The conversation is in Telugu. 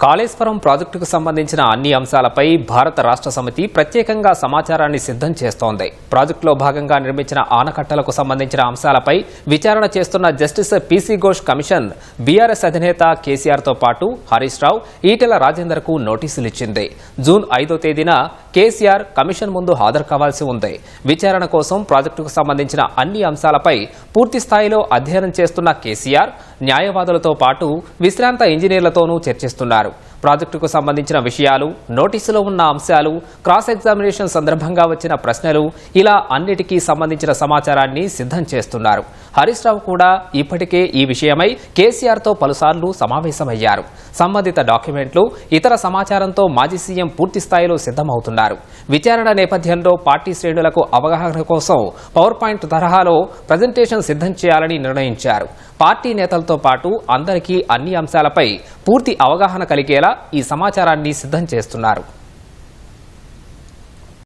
కాళేశ్వరం ప్రాజెక్టుకు సంబంధించిన అన్ని అంశాలపై భారత రాష్ట్ర సమితి ప్రత్యేకంగా సమాచారాన్ని సిద్ధం చేస్తోంది. ప్రాజెక్టులో భాగంగా నిర్మించిన ఆనకట్టలకు సంబంధించిన అంశాలపై విచారణ చేస్తున్న justice PC Ghosh commission BRS అధినేత కేసీఆర్తో పాటు హరీష్ రావు ఈటెల రాజేందర్కు నోటీసులు ఇచ్చింది జూన్ ఐదో తేదీన కేసీఆర్ కమిషన్ ముందు హాజరు కావాల్సి ఉంది. విచారణ కోసం ప్రాజెక్టుకు సంబంధించిన అన్ని అంశాలపై పూర్తి స్థాయిలో అధ్యయనం చేస్తున్న కేసీఆర్ న్యాయవాదులతో పాటు విశ్రాంత ఇంజనీర్లతోనూ చర్చిస్తున్నారు. ప్రాజెక్టుకు సంబంధించిన విషయాలు నోటీసులో ఉన్న అంశాలు క్రాస్ ఎగ్జామినేషన్ సందర్భంగా వచ్చిన ప్రశ్నలు ఇలా అన్నిటికీ సంబంధించిన సమాచారాన్ని సిద్ధం చేస్తున్నారు. హరీష్ రావు కూడా ఇప్పటికే ఈ విషయమై కేసీఆర్తో పలుసార్లు సమావేశమయ్యారు. సంబంధిత డాక్యుమెంట్లు ఇతర సమాచారంతో మాజీ సీఎం పూర్తి స్థాయిలో సిద్ధమవుతున్నారు. విచారణ నేపథ్యంలో పార్టీ శ్రేణులకు అవగాహన కోసం పవర్ పాయింట్ తరహాలో ప్రజెంటేషన్ సిద్ధం చేయాలని నిర్ణయించారు. పార్టీ నేతలతో పాటు అందరికీ అన్ని అంశాలపై పూర్తి అవగాహన కలిగేలా ఈ సమాచారాన్ని సిద్ధం చేస్తున్నారు.